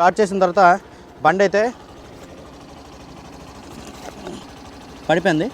Start చేసిన తర్వాత బండి అయితే పడిపోయింది.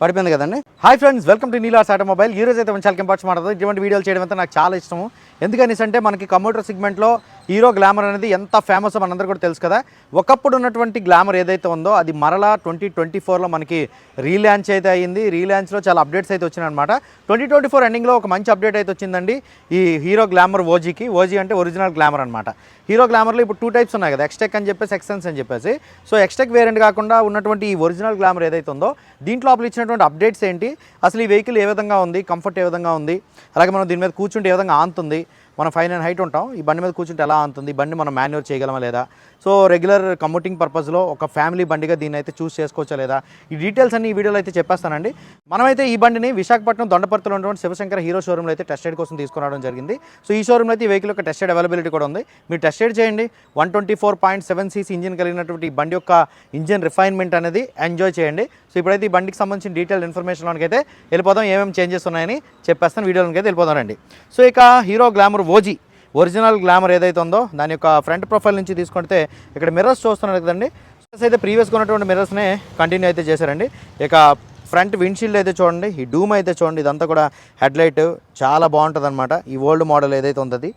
పడిపోయింది కదండి. Hi friends welcome to Neela's automobile ఈ రోజు అయితే మంచి చాలా ఇంపార్ట్స్ మాట్లాడుతుంది ఇటువంటి వీడియోలు చేయడం అయితే నాకు చాలా ఇష్టము. ఎందుకని అంటే మనకి కంప్యూటర్ సెగ్మెంట్లో హీరో గ్లామర్ అనేది ఎంత ఫేమస్ మనందరూ కూడా తెలుసు కదా. ఒకప్పుడు ఉన్నటువంటి గ్లామర్ ఏదైతే ఉందో అది మరలా ట్వంటీ ట్వంటీ ఫోర్లో మనకి రీలాంచ్ అయితే అయ్యింది రీలాంచ్లో చాలా అప్డేట్స్ అయితే వచ్చినాయన్నమాట. ట్వంటీ ట్వంటీ ఫోర్ ఎండింగ్లో ఒక మంచి అప్డేట్ అయితే వచ్చిందండి. ఈ హీరో గ్లామర్ ఓజీకి. ఓజీ అంటే ఒరిజినల్ గ్లామర్ అనమాట హీరో గ్లామర్లో ఇప్పుడు టూ టైప్స్ ఉన్నాయి కదా. ఎక్స్టెక్ అని చెప్పేసి ఎక్సెన్స్ అని చెప్పేసి. సో ఎక్స్టెక్ వేరియంట్ కాకుండా ఉన్నటువంటి ఈ ఒరిజినల్ గ్లామర్ ఏదైతే ఉందో దీంట్లో లోపల సంబంధించినటువంటి అప్డేట్స్ ఏంటి? అసలు ఈ వెహికల్ ఏ విధంగా ఉంది? కంఫర్ట్ ఏ విధంగా ఉంది? అలాగే మనం దీని మీద కూర్చుంటే ఏ విధంగా ఆంతుంది? మనం ఫైవ్ నైన్ హైట్ ఉంటాం ఈ బండి మీద కూర్చుంటే ఎలా ఆంతుంది ఈ బండి మనం మాన్యువర్ చేయగలమా లేదా? సో రెగ్యులర్ కమ్యూటింగ్ పర్పస్లో ఒక ఫ్యామిలీ బండిగా దీన్ని అయితే చూస్ చేసుకోవచ్చా లేదా? ఈ డీటెయిల్స్ అన్ని ఈ వీడియోలో అయితే చెప్పేస్తానండి. మనమైతే ఈ బండిని విశాఖపట్నం దొండపర్తిలో ఉన్నటువంటి శివశంకర హీరో షోరూమ్లో అయితే టెస్ట్ రైడ్ కోసం తీసుకురావడం జరిగింది. సో ఈ షోరూమ్లో అయితే ఈ వెహికల్ యొక్క టెస్ట్ రైడ్ అవైలబిలిటీ కూడా ఉంది. మీరు టెస్ట్ రైడ్ చేయండి. One twenty four point seven CC engine కలిగినటువంటి ఈ బండి యొక్క ఇంజిన్ రిఫైన్మెంట్ అనేది ఎంజాయ్ చేయండి. సో ఇప్పుడైతే ఈ బండికి సంబంధించిన డీటెయిల్ ఇన్ఫర్మేషన్లోకి అయితే వెళ్ళిపోదాం ఏమేమి చేంజెస్ ఉన్నాయని చెప్పేస్తాను. వీడియోలోకి అయితే వెళ్ళిపోదాం రండి. సో ఇక Hero Glamour OG original Glamour ఏదైతే ఉందో దాని యొక్క ఫ్రంట్ ప్రొఫైల్ నుంచి తీసుకుంటే ఇక్కడ మిర్రర్స్ చూస్తున్నారు కదండి. మిర్రర్స్ అయితే ప్రీవియస్గా ఉన్నటువంటి మిర్రర్స్నే కంటిన్యూ అయితే చేశారండి. ఇక ఫ్రంట్ విండ్షీల్డ్ అయితే చూడండి ఈ డూమ్ అయితే చూడండి ఇదంతా కూడా హెడ్లైట్ చాలా బాగుంటుంది అనమాట ఈ ఓల్డ్ మోడల్ ఏదైతే ఉంది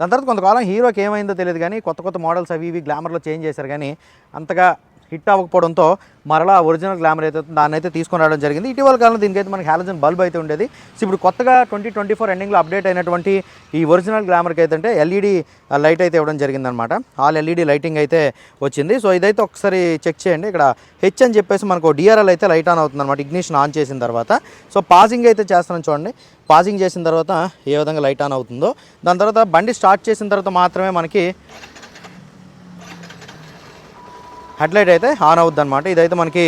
దాని తర్వాత కొంతకాలం హీరోకి ఏమైందో తెలియదు కానీ కొత్త కొత్త మోడల్స్ అవి ఇవి గ్లామర్లో చేంజ్ చేశారు కానీ అంతగా హిట్ అవ్వకపోవడంతో మరలా ఒరిజినల్ గ్లామర్ అయితే దాన్ని అయితే తీసుకొని రావడం జరిగింది. ఇటీవల కాలంలో దీనికైతే మనకి హాలజన్ బల్బ్ అయితే ఉండేది. సో ఇప్పుడు కొత్తగా ట్వంటీ ట్వంటీ ఫోర్ ఎండింగ్లో అప్డేట్ అయినటువంటి ఈ ఒరిజినల్ గ్లామర్కి అయితే అంటే ఎల్ఈడి లైట్ అయితే ఇవ్వడం జరిగిందనమాట ఆల్ ఎల్ఈడి లైటింగ్ అయితే వచ్చింది. సో ఇదైతే ఒకసారి చెక్ చేయండి. ఇక్కడ హెచ్ అని చెప్పేసి మనకు డిఆర్ఎల్ అయితే లైట్ ఆన్ అవుతుంది అనమాట ఇగ్నిషన్ ఆన్ చేసిన తర్వాత. సో పాజింగ్ అయితే చేస్తున్నాం చూడండి. పాజింగ్ చేసిన తర్వాత ఏ విధంగా లైట్ ఆన్ అవుతుందో. దాని తర్వాత బండి స్టార్ట్ చేసిన తర్వాత మాత్రమే మనకి హెడ్లైట్ అయితే ఆన్ అవుద్ది అనమాట ఇదైతే మనకి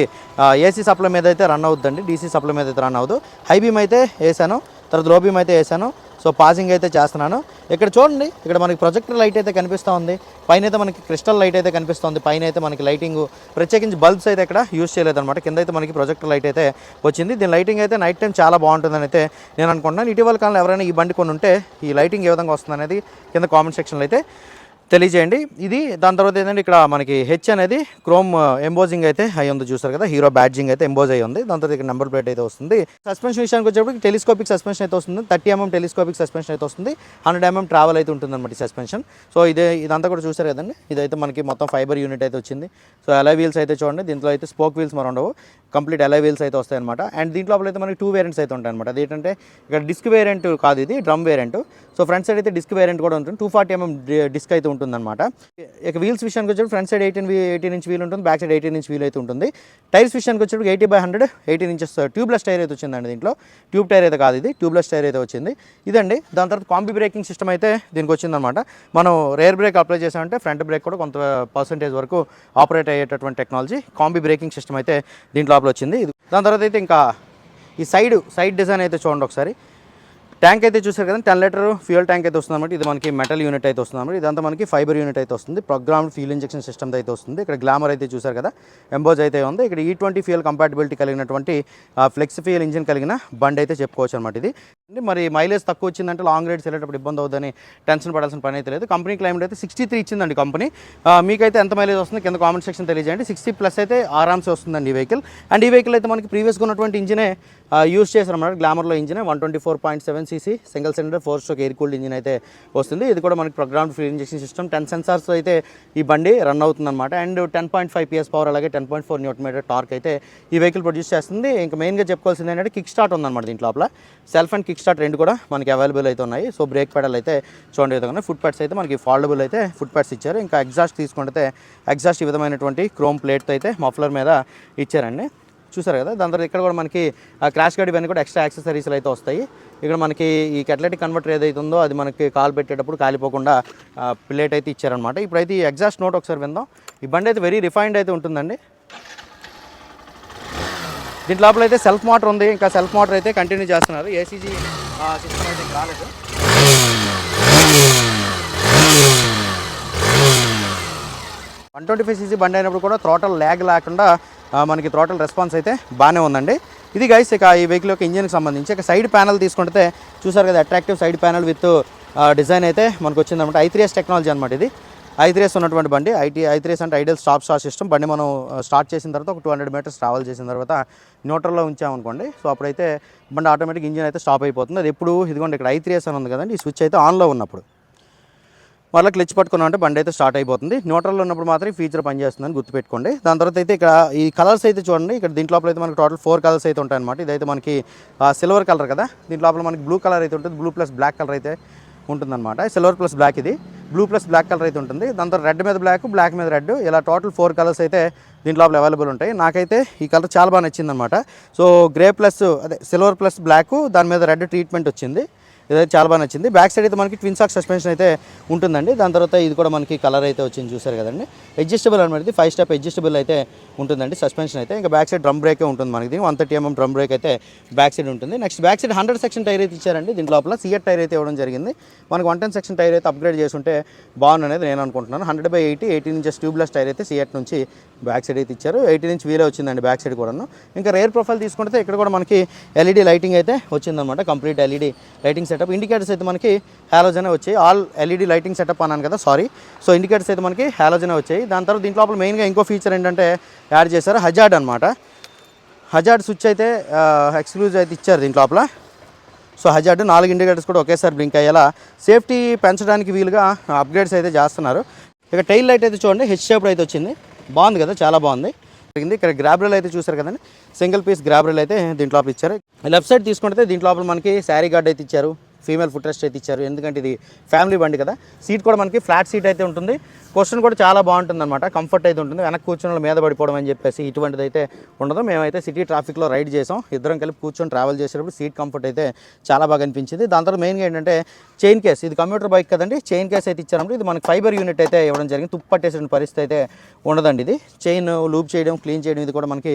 ఏసీ సప్లై మీద అయితే రన్ అవుద్దండి. డీసీ సప్లై మీద అయితే రన్ అవ్వదు. హై బీమ్ అయితే వేసాను. తర్వాత లో బీమ్ అయితే వేసాను. సో పాసింగ్ అయితే చేస్తున్నాను. ఇక్కడ చూడండి ఇక్కడ మనకి ప్రొజెక్టర్ లైట్ అయితే కనిపిస్తూ ఉంది. పైన అయితే మనకి క్రిస్టల్ లైట్ అయితే కనిపిస్తుంది పైన అయితే మనకి లైటింగ్ ప్రత్యేకించి బల్బ్స్ అయితే ఇక్కడ యూజ్ చేయలేదన్నమాట. కింద అయితే మనకి ప్రొజెక్టర్ లైట్ అయితే వచ్చింది. దీని లైటింగ్ అయితే నైట్ టైం చాలా బాగుంటుందని అయితే నేను అనుకుంటున్నాను. ఇటీవల కాలంలో ఎవరైనా ఈ బండి కొని ఉంటే ఈ లైటింగ్ ఏ విధంగా వస్తుంది అనేది కింద కామెంట్ సెక్షన్లో అయితే తెలియజేయండి. ఇది దాని తర్వాత ఏంటంటే ఇక్కడ మనకి హెచ్ అనేది క్రోమ్ ఎంబోజింగ్ అయితే అయి ఉంది చూసారు కదా హీరో బ్యాడ్జింగ్ అయితే ఎంబోజ్ అయి ఉంది. దాని తర్వాత ఇక్కడ నెంబర్ ప్లేట్ అయితే వస్తుంది. సస్పెన్షన్ విషయానికి వచ్చేటప్పుడు టెలిస్కోపిక్ సస్పెన్షన్ అయితే వస్తుంది. థర్టీ ఎంఎం టెలిస్కోపిక్ సస్పెన్షన్ అయితే వస్తుంది. హండ్రెడ్ ఎంఎం ట్రావెల్ అయితే ఉంటుంది అనమాట సస్పెన్షన్. సో ఇదే ఇదంతా కూడా చూసారు కదండి. ఇదైతే మనకి మొత్తం ఫైబర్ యూనిట్ అయితే వచ్చింది. సో ఎలా వీల్స్ అయితే చూడండి. దీంట్లో అయితే స్పోక్ వీల్స్ మరి ఉండవు. కంప్లీట్ ఎలా వీల్స్ అయితే వస్తాయి అనమాట అండ్ దీంట్లో అయితే మనకి టూ వేరియంట్స్ అయితే ఉంటాయి అనమాట అదేంటంటే ఇక్కడ డిస్క్ వేరియంట్ కాదు ఇది drum variant so front side అయితే డిస్క్ వేరియంట్ కూడా ఉంటుంది. టూ ఫార్టీ ఎంఎం డిస్క్ అయితే ఉంటుందన్నమాట. ఇక వీల్స్ విషయానికి వచ్చేప్పుడు front side eighteen eighteen inch wheel ఉంటుంది. Back side eighteen inch wheel అయితే ఉంటుంది. టైర్స్ విషయానికి వచ్చేప్పుడు eighty by hundred eighteen inches tubeless tyre అయితే వచ్చిందండి దీంట్లో. ట్యూబ్ టైర్ అయితే కాదు ఇది. ట్యూబ్లెస్ టైర్ అయితే వచ్చింది. ఇదండి. దాని తర్వాత కాంబీ బ్రేకింగ్ సిస్టమ్ అయితే దీనికి వచ్చిందనమాట మనం రేర్ బ్రేక్ అప్లై చేసామంటే ఫ్రంట్ బ్రేక్ కూడా కొంత పర్సంటేజ్ వరకు ఆపరేట్ అయ్యేటటువంటి టెక్నాలజీ కాంబీ బ్రేకింగ్ సిస్టమ్ అయితే దీంట్లో లోపల వచ్చింది. దాని తర్వాత అయితే ఇంకా ఈ సైడ్ సైడ్ డిజైన్ అయితే చూడండి ఒకసారి. ట్యాంక్ అయితే చూసారు కదా టెన్ లీటర్ ఫ్యూయల్ ట్యాంక్ అయితే వస్తుంది అనమాట ఇది మనకి మెటల్ యూనిట్ అయితే వస్తుంది అనమాట ఇదంతా మనకి ఫైబర్ యూనిట్ అయితే వస్తుంది. ప్రోగ్రామ్ ఫ్యూల్ ఇంజెక్షన్ సిస్టమ్ అయితే వస్తుంది. ఇక్కడ గ్లామర్ అయితే చూసారు కదా ఎంబోజ్ అయితే ఉంది. ఇక్కడ e E twenty fuel compatibility కలిగినటువంటి ఫ్లెక్స్ ఫ్యూయల్ ఇంజిన్ కలిగిన బండి అయితే చెప్పుకోవచ్చు అనమాట ఇది. మరి మైలేజ్ తక్కువ వచ్చిందంటే లాంగ్ రైడ్స్ వెళ్ళేటప్పుడు ఇబ్బంది అవుతుందని టెన్షన్ పడాల్సిన పని అయితే లేదు. కంపెనీ క్లైమేట్ అయితే సిక్స్టీ త్రీ ఇచ్చిందండి కంపెనీ. మీకైతే ఎంత మైలేజ్ వస్తుంది? కింద కామెంట్ సెక్షన్ తెలియజేయండి. సిక్స్టీ ప్లస్ అయితే ఆరామ్స్ వస్తుందండి ఈ వెహికల్ అండ్ ఈ వెహికల్ అయితే మనకి ప్రీవియస్గా ఉన్నటువంటి ఇంజినే యూస్ చేశారు గ్లామర్లో engine one twenty four point seven CC single cylinder four stroke air cooled engine అయితే వస్తుంది. ఇది కూడా మనకి program free injection system ten sensors అయితే ఈ బండి రన్ అవుతుందన్నమాట. And ten point five PS power అలాగే ten point four newton meter torque అయితే ఈ వెహికల్ ప్రొడ్యూస్ చేస్తుంది. ఇంకా మెయిన్గా చెప్పుకోవాల్సింది ఏంటంటే కిక్ స్టార్ట్ ఉందన్నమాట దీంట్లో లోపల. సెల్ఫ్ అండ్ కిక్ స్టార్ట్ రెండు కూడా మనకి అవైలబుల్ అయితే ఉన్నాయి. సో బ్రేక్ పెడల్ అయితే చూడండి విధంగా ఫుట్ ప్యాడ్స్ అయితే మనకి ఫాల్డబుల్ అయితే ఫుట్ ప్యాడ్స్ ఇచ్చారు. ఇంకా ఎగ్జాస్ట్ తీసుకుంటే ఎగ్జాస్ట్ ఈ విధమైనటువంటి క్రోమ్ ప్లేట్తో అయితే మఫ్లర్ మీద ఇచ్చారండి. చూసారు కదా? దాని తర్వాత ఇక్కడ కూడా మనకి క్రాష్ గార్డ్ ఇవన్నీ కూడా ఎక్స్ట్రా యాక్సెసరీస్లు అయితే వస్తాయి. ఇక్కడ మనకి ఈ కెటలెటిక్ కన్వర్టర్ ఏదైతే ఉందో అది మనకి కాల్ పెట్టేటప్పుడు కాలిపోకుండా ప్లేట్ అయితే ఇచ్చారనమాట ఇప్పుడైతే ఈ ఎగ్జాస్ట్ నోట్ ఒకసారి విందాం. ఈ బండి అయితే వెరీ రిఫైన్డ్ అయితే ఉంటుందండి. దీంట్ లోపల అయితే సెల్ఫ్ మోటార్ ఉంది. ఇంకా సెల్ఫ్ మోటర్ అయితే కంటిన్యూ చేస్తున్నారు. ఏసీజీ సిస్టమ్ అయితే రాలేదు. వన్ ట్వంటీ ఫైవ్ సీసీ బండి అయినప్పుడు కూడా త్రోటల్ ల్యాగ్ లేకుండా మనకి టోటల్ రెస్పాన్స్ అయితే బాగానే ఉందండి. ఇది గైస్ ఇక ఈ వెహికల్ యొక్క ఇంజిన్కి సంబంధించి ఇక సైడ్ ప్యానల్ తీసుకుంటే చూసారు కదా attractive side panel with design అయితే మనకు వచ్చిందనమాట ఐ టెక్నాలజీ అనమాట ఇది. ఐత్రియస్ ఉన్నటువంటి బండి ఐటీ ఐత్రియస్ అంటే ఐడియల్ స్టాప్ స్టార్ట్ సిస్టమ్ బండి మనం స్టార్ట్ చేసిన తర్వాత ఒక టూ హండ్రెడ్ మీటర్స్ ట్రావెల్ చేసిన తర్వాత న్యూట్రల్లో ఉంచామనుకోండి సో అప్పుడైతే బండి ఆటోమేటిక్ ఇంజిన్ అయితే స్టాప్ అయిపోతుంది. అది ఎప్పుడు ఇదిగోండి ఇక్కడ ఐత్రియస్ అని ఉంది కదండి ఈ స్విచ్ అయితే ఆన్లో ఉన్నప్పుడు. మళ్ళీ క్లిచ్ పట్టుకున్నాం అంటే బండి అయితే స్టార్ట్ అయిపోతుంది. న్యూట్రల్లో ఉన్నప్పుడు మాత్రం ఈ ఫీచర్ పనిచేస్తుందని గుర్తుపెట్టుకోండి. దాని తర్వాత అయితే ఇక్కడ ఈ కలర్స్ అయితే చూడండి. ఇక్కడ దీంట్లో అయితే మనకి టోటల్ ఫోర్ కలర్స్ అయితే ఉంటాయి అనమాట ఇదైతే మనకి సిల్వర్ కలర్ కదా. దీంట్లో లోపల మనకి బ్లూ కలర్ అయితే ఉంటుంది. బ్లూ ప్లస్ బ్లాక్ కలర్ అయితే ఉంటుందన్నమాట. సిల్వర్ ప్లస్ బ్లాక్ ఇది. బ్లూ ప్లస్ బ్లాక్ కలర్ అయితే ఉంటుంది. దాని తర్వాత రెడ్ మీద బ్లాక్ బ్లాక్ మీద రెడ్ ఇలా టోటల్ ఫోర్ కలర్స్ అయితే దీంట్లో అవైలబుల్ ఉంటాయి. నాకైతే ఈ కలర్ చాలా బాగా నచ్చింది అనమాట సో గ్రే ప్లస్ అదే సిల్వర్ ప్లస్ బ్లాక్ దాని మీద రెడ్ ట్రీట్మెంట్ వచ్చింది. ఇదైతే చాలా బాగా నచ్చింది. బ్యాక్ సైడ్ అయితే మనకి ట్విన్ సాక్ సస్పెన్షన్ అయితే ఉంటుందండి. దాని తర్వాత ఇది కూడా మనకి కలర్ అయితే వచ్చింది చూసారు కదండి. అడ్జస్టబుల్ అనమాట ఇది. ఫైవ్ స్టెప్ అడ్జస్టబుల్ అయితే ఉంటుందండి సస్పెన్షన్ అయితే. ఇంకా బ్యాక్ సైడ్ డ్రమ్ బ్రేకే ఉంటుంది మనకి one thirty MM drum brake అయితే బ్యాక్ సైడ్ ఉంటుంది. Next back side hundred section tyre అయితే ఇచ్చారండి. దీని లోపల సిఎట్ టైర్ అయితే ఇవ్వడం జరిగింది. మనకి వన్ టెన్ సెక్షన్ టైర్ అయితే అప్గ్రేడ్ చేసుంటే బాగుందనేది నేను అనుకుంటున్నాను. Hundred by eighty eighteen inches tubeless tyre అయితే సిఎట్ నుంచి బ్యాక్ సైడ్ అయితే ఇచ్చారు. ఎయిటీన్ ఇంచ్ వీలే వచ్చిందండి బ్యాక్ సైడ్ కూడాను. ఇంకా రేర్ ప్రొఫైల్ తీసుకుంటే ఇక్కడ కూడా మనకి ఎల్ఈడి లైటింగ్ అయితే వచ్చిందనమాట complete LED lighting setup indicators అయితే మనకి హ్యాలోజనే వచ్చాయి. ఆల్ ఎల్ఈడి లైటింగ్ సెటప్ అన్నాను కదా సారీ సో ఇండికేటర్స్ అయితే మనకి హ్యాలోజనే వచ్చాయి. దాని తర్వాత దీంట్లో లోపల మెయిన్గా ఇంకో ఫీచర్ ఏంటంటే యాడ్ చేశారు హజార్డ్ అనమాట హజార్డ్ స్విచ్ అయితే ఎక్స్క్లూజివ్ అయితే ఇచ్చారు దీంట్లో లోపల. సో హజార్డ్ నాలుగు ఇండికేటర్స్ కూడా ఒకేసారి బ్లింక్ అయ్యేలా సేఫ్టీ పెంచడానికి వీలుగా అప్గ్రేడ్స్ అయితే చేస్తున్నారు. ఇక టైల్ లైట్ అయితే చూడండి హెచ్ షేప్ అయితే వచ్చింది. బాగుంది కదా చాలా బాగుంది. జరిగింది. ఇక్కడ గ్రాబ్రెల్ అయితే చూసారు కదండి. సింగిల్ పీస్ గ్రాబ్రెల్ అయితే దీంట్లో లోపల ఇచ్చారు. లెఫ్ట్ సైడ్ తీసుకుంటే దీంట్లో లోపల మనకి శారీ గార్డ్ అయితే ఇచ్చారు. ఫీమేల్ ఫుట్ రెస్ట్ అయితే ఇచ్చారు. ఎందుకంటే ఇది ఫ్యామిలీ బండి కదా. సీట్ కూడా మనకి ఫ్లాట్ సీట్ అయితే ఉంటుంది. క్వశ్చన్ కూడా చాలా బాగుంటుంది అనమాట కంఫర్ట్ అయితే ఉంటుంది. వెనక్కి కూర్చున్న మీద పడిపోవడం అని చెప్పేసి ఇటువంటిది అయితే ఉండదు. మేమైతే సిటీ ట్రాఫిక్లో రైడ్ చేసాం. ఇద్దరం కలిపి కూర్చొని ట్రావెల్ చేసేటప్పుడు సీట్ కంఫర్ట్ అయితే చాలా బాగా అనిపించింది. దాని తర్వాత మెయిన్గా ఏంటంటే చైన్ కేస్ ఇది కంప్యూటర్ బైక్ కదండి. చైన్ కేస్ అయితే ఇచ్చారంటే ఇది మనకి ఫైబర్ యూనిట్ అయితే ఇవ్వడం జరిగింది. తుప్పు పట్టేసిన పరిస్థితి అయితే ఉండదండి ఇది. చైన్ లూప్ చేయడం క్లీన్ చేయడం ఇది కూడా మనకి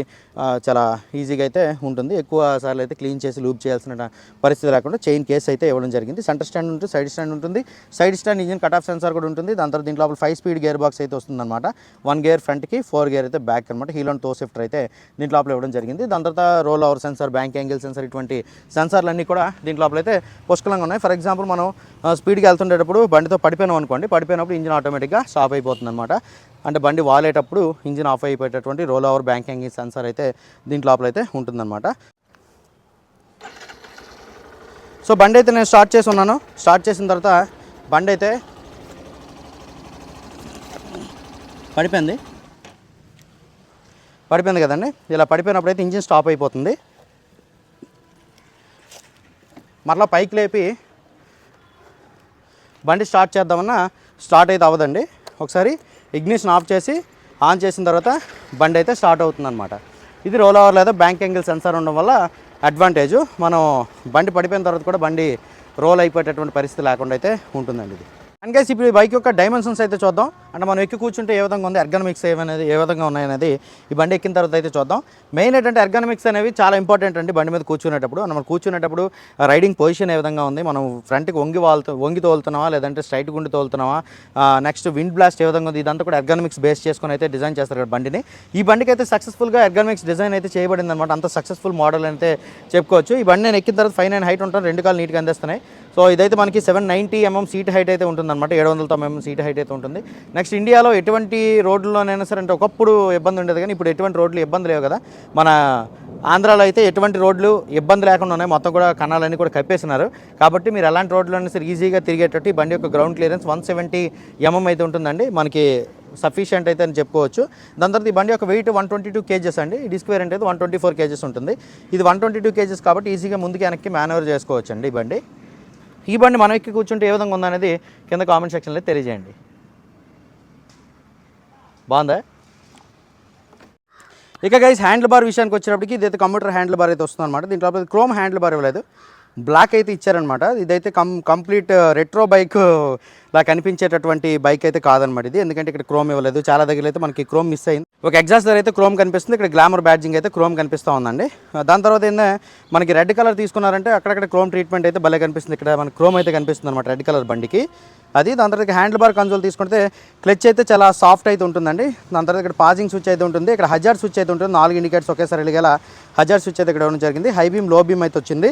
చాలా ఈజీగా అయితే ఉంటుంది. ఎక్కువ సార్లు అయితే క్లీన్ చేసి లూప్ చేయాల్సిన పరిస్థితి లేకుండా చైన్ కేస్ అయితే ఇవ్వడం జరిగింది. సెంటర్ స్టాండ్ ఉంటుంది సైడ్ స్టాండ్ ఉంటుంది. Side stand engine cut off sensor కూడా ఉంటుంది. దాని తర్వాత దీంట్లో ఫైవ్ స్పీడ్ గేర్ బాక్స్ అయితే వస్తుందన్నమాట. వన్ గేర్ ఫ్రంట్కి ఫోర్ గేర్ అయితే బ్యాక్ అనమాట హీలోన్ టో షిఫ్టర్ అయితే దీంట్లో లోపల ఇవ్వడం జరిగింది. దాని తర్వాత roll over sensor bank angle sensor ఇటువంటి సెన్సార్లు అన్నీ కూడా దీంట్లో లోపల అయితే పుష్కలంగా ఉన్నాయి. ఫర్ ఎగ్జాంపుల్ మనం స్పీడ్కి వెళ్తుండేటప్పుడు బండితో పడిపోయినాం అనుకోండి పడిపోయినప్పుడు ఇంజిన్ ఆటోమేటిక్గా స్టాప్ అయిపోతుంది అనమాట అంటే బండి వాలేటప్పుడు engine off అయిపోయేటటువంటి roll over bank angle sensor అయితే దీంట్లో లోపల అయితే ఉంటుందన్నమాట. సో బండి అయితే నేను స్టార్ట్ చేసి ఉన్నాను. స్టార్ట్ చేసిన తర్వాత బండి అయితే పడిపోయింది? పడిపోయింది కదండి. ఇలా పడిపోయినప్పుడు అయితే ఇంజిన్ స్టాప్ అయిపోతుంది. మరలా పైకి లేపి బండి స్టార్ట్ చేద్దామన్నా స్టార్ట్ అయితే అవ్వదండి. ఒకసారి ఇగ్నిషన్ ఆఫ్ చేసి ఆన్ చేసిన తర్వాత బండి అయితే స్టార్ట్ అవుతుందన్నమాట. ఇది రోల్ ఓవర్ లేదా బ్యాంక్ యాంగిల్ సెన్సార్ ఉండడం వల్ల అడ్వాంటేజ్. మనం బండి పడిపోయిన తర్వాత కూడా బండి రోల్ అయిపోయేటటువంటి పరిస్థితి లేకుండా అయితే ఉంటుందండి ఇది. అండ్ గైస్ ఇప్పుడు ఈ బైక్ యొక్క డైమెన్షన్స్ అయితే చూద్దాం. అంటే మనం ఎక్కి కూర్చుంటే ఏ విధంగా ఉంది? ఎర్గనమిక్స్ ఏమనేది ఏ విధంగా ఉన్నాయనేది ఈ బండి ఎక్కిన తర్వాత అయితే చూద్దాం. మెయిన్ ఏంటంటే ఎర్గనమిక్స్ అనేవి చాలా ఇంపార్టెంట్ అండి బండి మీద కూర్చునేటప్పుడు. మనం కూర్చునేటప్పుడు రైడింగ్ పొజిషన్ ఏ విధంగా ఉంది? మనం ఫ్రంట్కి వంగి వాళ్తూ వంగి తోలుతున్నావా? లేదంటే స్ట్రైట్ గుండి తోలుతున్నావా? నెక్స్ట్ విండ్ బ్లాస్ట్ ఏ విధంగా ఉంది? ఇదంతా కూడా ఎర్గనమిక్స్ బేస్ చేసుకొని అయితే డిజైన్ చేస్తారు కదా బండిని. ఈ బండికి అయితే సక్సెస్ఫుల్గా ఎర్గనమిక్స్ డిజైన్ అయితే చేయబడింది అనమాట అంత సక్సెస్ఫుల్ మోడల్ అయితే చెప్పుకోవచ్చు. ఈ బండి నేను ఎక్కిన తర్వాత ఫైవ్ నైన్ హైట్ ఉంటాను. రెండు కాలు నీట్గా అందిస్తున్నాయి. సో ఇదైతే మనకి seven ninety MM seat height అయితే ఉంటుందన్నమాట. ఏడు వందల తొంభై ఎంఎం సీట్ హైట్ అయితే ఉంటుంది. నెక్స్ట్ నెక్స్ట్ ఇండియాలో ఎటువంటి రోడ్లలోనైనా సరే అంటే ఒకప్పుడు ఇబ్బంది ఉండేది కానీ ఇప్పుడు ఎటువంటి రోడ్లు ఇబ్బంది లేవు కదా. మన ఆంధ్రాలో అయితే ఎటువంటి రోడ్లు ఇబ్బంది లేకుండా ఉన్నాయి. మొత్తం కూడా కణాలన్నీ కూడా కప్పేసినారు. కాబట్టి మీరు ఎలాంటి రోడ్లు అయినా సరే ఈజీగా తిరిగేటట్టు ఈ బండి యొక్క ground clearance one seventy MM అయితే ఉంటుందండి. మనకి సఫిషియంట్ అయితే అని చెప్పుకోవచ్చు. దాని తర్వాత ఈ బండి యొక్క weight one twenty two kgs అండి. ఈ డిస్క్ వేరియంట్ అయితే వన్ ట్వంటీ ఫోర్ కేజెస్ ఉంటుంది. ఇది వన్ ట్వంటీ టూ కేజెస్ కాబట్టి ఈజీగా ముందుకి వెనక్కి మేనేవర్ చేసుకోవచ్చు అండి ఈ బండి. ఈ బండి మనం ఎక్కి కూర్చుంటే ఏ విధంగా ఉందనేది కింద కామెంట్ సెక్షన్లో తెలియజేయండి. బాగుందా? ఇక గైస్ హ్యాండిల్ బార్ విషయానికి వచ్చేటప్పటికి ఇదైతే కంప్యూటర్ హ్యాండిల్ బార్ అయితే వస్తుంది అనమాట దీంట్లో క్రోమ్ హ్యాండిల్ బార్ ఇవ్వలేదు. బ్లాక్ అయితే ఇచ్చారనమాట ఇదైతే కం కంప్లీట్ రెట్రో బైక్ లా కనిపించేటటువంటి బైక్ అయితే కాదనమాట ఇది. ఎందుకంటే ఇక్కడ క్రోమ్ ఇవ్వలేదు. చాలా దగ్గర అయితే మనకి క్రోమ్ మిస్ అయింది. ఒక ఎగ్జాస్ట్ దగ్గర అయితే క్రోమ్ కనిపిస్తుంది. ఇక్కడ గ్లామర్ బ్యాడ్జింగ్ అయితే క్రోమ్ కనిపిస్తూ ఉందండి. Uh, దాని తర్వాత ఏంటంటే మనకి రెడ్ కలర్ తీసుకున్నారంటే అక్కడక్కడ క్రోమ్ ట్రీట్మెంట్ అయితే భలే కనిపిస్తుంది. ఇక్కడ మనకి క్రోమ్ అయితే కనిపిస్తుంది అనమాట రెడ్ కలర్ బండికి. అది దాని తర్వాత హ్యాండిల్ బార్ కన్సోల్ తీసుకుంటే క్లచ్ అయితే చాలా సాఫ్ట్ అయితే ఉంటుందండి. దాని తర్వాత ఇక్కడ పాజింగ్ స్విచ్ అయితే ఉంటుంది. ఇక్కడ హజార్ స్విచ్ అయితే ఉంటుంది. నాలుగు ఇండికేటర్స్ ఒకేసారి వెళ్ళగల హజార్ స్విచ్ అయితే ఇక్కడ ఇవ్వడం జరిగింది. హై బీమ్లో బీమ్ అయితే వచ్చింది.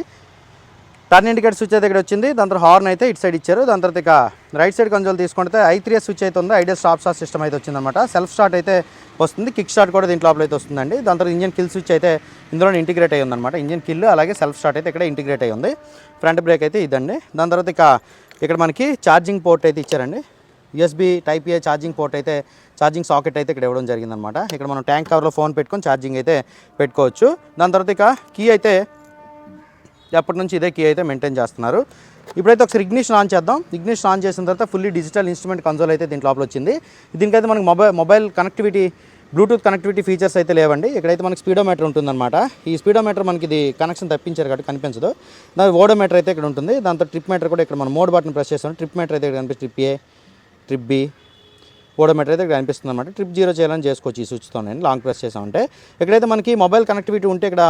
టర్న్ ఇండికేటర్ స్విచ్ అయితే ఇక్కడ వచ్చింది. దాని తర్వాత హార్న్ అయితే ఇటు సైడ్ ఇచ్చారు. దాని తర్వాత ఇక రైట్ సైడ్ కన్సోల్ తీసుకుంటే ఐ త్రీ స్విచ్ అయితే ఉంది. ఐడియా స్టాప్ స్టార్ట్ సిస్టమ్ అయితే వచ్చిందన్నమాట. సెల్ఫ్ స్టార్ట్ అయితే వస్తుంది. కిక్ స్టార్ట్ కూడా దీంట్లో లోపల అయితే వస్తుందండి. దాని తర్వాత ఇంజన్ కిల్ స్విచ్ అయితే ఇందులో ఇంటిగ్రేట్ అయ్యి ఉందన్నమాట. ఇంజన్ కిల్ అలాగే సెల్ఫ్ స్టార్ట్ అయితే ఇక్కడ ఇంటిగ్రేట్ అయ్యి ఉంది. ఫ్రంట్ బ్రేక్ అయితే ఇదండి. దాని తర్వాత ఇక ఇక్కడ మనకి ఛార్జింగ్ పోర్ట్ అయితే ఇచ్చారండి. USB type A charging port అయితే ఛార్జింగ్ సాకెట్ అయితే ఇక్కడ ఇవ్వడం జరిగిందనమాట ఇక్కడ మనం ట్యాంక్ కవర్లో ఫోన్ పెట్టుకొని ఛార్జింగ్ అయితే పెట్టుకోవచ్చు. దాని తర్వాత ఇక కీ అయితే ఎప్పటి నుంచి ఇదే కీ అయితే మెయింటైన్ చేస్తున్నారు. ఇప్పుడైతే ఒకసారి ఇగ్నిషన్ ఆన్ చేద్దాం. ఇగ్నిషన్ ఆన్ చేసిన తర్వాత ఫుల్లీ డిజిటల్ ఇన్స్ట్రుమెంట్ కన్సోల్ అయితే దీంట్లో లోపల వచ్చింది. దీనికైతే మనకి mobile mobile connectivity Bluetooth connectivity features అయితే లేవండి. ఇక్కడైతే మనకి స్పీడోమీటర్ ఉంటుందన్నమాట. ఈ స్పీడోమీటర్ మనకి ఇది కనెక్షన్ తప్పించారు కాబట్టి కనిపించదు. దాని ఓడోమీటర్ అయితే ఇక్కడ ఉంటుంది. దాంతో ట్రిప్ మీటర్ కూడా ఇక్కడ మనం మోడ్ బటన్ ప్రెస్ చేస్తాం ట్రిప్ మీటర్ అయితే ఇక్కడ కనిపిస్తుంది. Trip A trip B odometer అయితే ఇక్కడ కనిపిస్తుంది అనమాట ట్రిప్ జీరో చేయాలని చేసుకోవచ్చు ఈ స్విచ్తో నేను లాంగ్ ప్రెస్ చేసామంటే. ఇక్కడైతే మనకి మొబైల్ కనెక్టివిటీ ఉంటే ఇక్కడ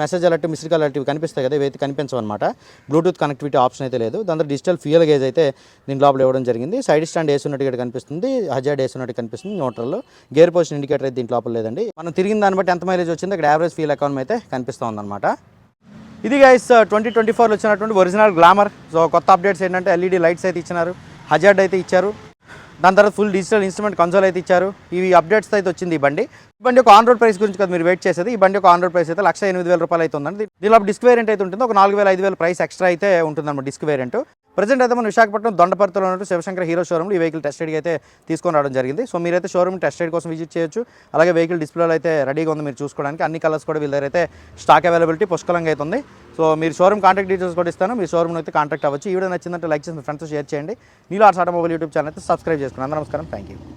message alert missed call alert ఇవి కనిపిస్తాయి కదా ఇవైతే కనిపించవు అనమాట బ్లూటూత్ కనెక్టివిటీ ఆప్షన్ అయితే లేదు. దాంతో డిజిటల్ ఫ్యూయల్ గేజ్ అయితే దీని లోపల ఇవ్వడం జరిగింది. సైడ్ స్టాండ్ వేసున్నట్టు ఇక్కడ కనిపిస్తుంది. హజార్డ్ వేసున్నట్టు కనిపిస్తుంది. న్యూట్రల్లో గేర్ పొజిషన్ ఇండికేటర్ అయితే దీంట్ లోపల లేదండి. మనం తిరిగిన దాన్ని బట్టి ఎంత మైలేజ్ వచ్చింది ఇక్కడ యావరేజ్ ఫీల్ అకౌంట్ అయితే కనిపిస్తూ ఉందన్నమాట ఇది గైస్ ట్వంటీ ట్వంటీ ఫోర్లో వచ్చినటువంటి ఒరిజినల్ గ్లామర్ సో కొత్త అప్డేట్స్ ఏంటంటే ఎల్ఈడి లైట్స్ అయితే ఇచ్చినారు. హజార్డ్ అయితే ఇచ్చారు. దాని తర్వాత ఫుల్ డిజిటల్ ఇన్స్ట్రుమెంట్ కన్సోల్ అయితే ఇచ్చారు. ఇవి అప్డేట్స్ అయితే వచ్చింది ఈ బండి. ఈ బండి ఒక ఆన్ రోడ్ ప్రైస్ గురించి కదా మీరు వెయిట్ చేసేది. ఈ బండి ఒక ఆన్ రోడ్ ప్రైస్ అయితే లక్ష ఎనిమిది వేల రూపాయలు అయితే ఉందండి. దీనిలో డిస్క్ వేరియంట్ అయితే ఉంటుంది ఒక నాలుగు వేల ఐదు వేల ప్రైస్ ఎక్స్ట్రా అయితే ఉంటుందన్నమాట డిస్క్ వేరియంట్ ప్రజెంట్ అయితే మనం విశాఖపట్నం దొండపర్తిలో ఉన్నట్టు శివశంకర్ హీరో షోరూమ్లో ఈ వెహికల్ టెస్ట్ అయితే తీసుకొని రావడం జరిగింది. సో మీరైతే షోరూమ్ టెస్ట్ రైడ్ కోసం విజిట్ చేయొచ్చు. అలాగే వెహికల్ డిస్ప్లేలో అయితే రెడీగా ఉంది మీరు చూసుకోవడానికి. అన్ని కలర్స్ కూడా వీళ్ళ దగ్గర అయితే స్టాక్ అవైలబిలిటీ పుష్కలంగా అయితే సో మీరు షోరూమ్ కాంటాక్ట్ డీటెయిల్స్ కూడా ఇస్తాను. మీ షోరూమ్ అయితే కాంటాక్ట్ అవ్వచ్చు. ఈ వీడియో నచ్చిందంటే లైక్ చేసి మీ ఫ్రెండ్స్ షేర్ చేయండి. Neelo arts automobile YouTube channel అయితే సబ్స్క్రైబ్ చేసుకోండి నమస్కారం. Thank you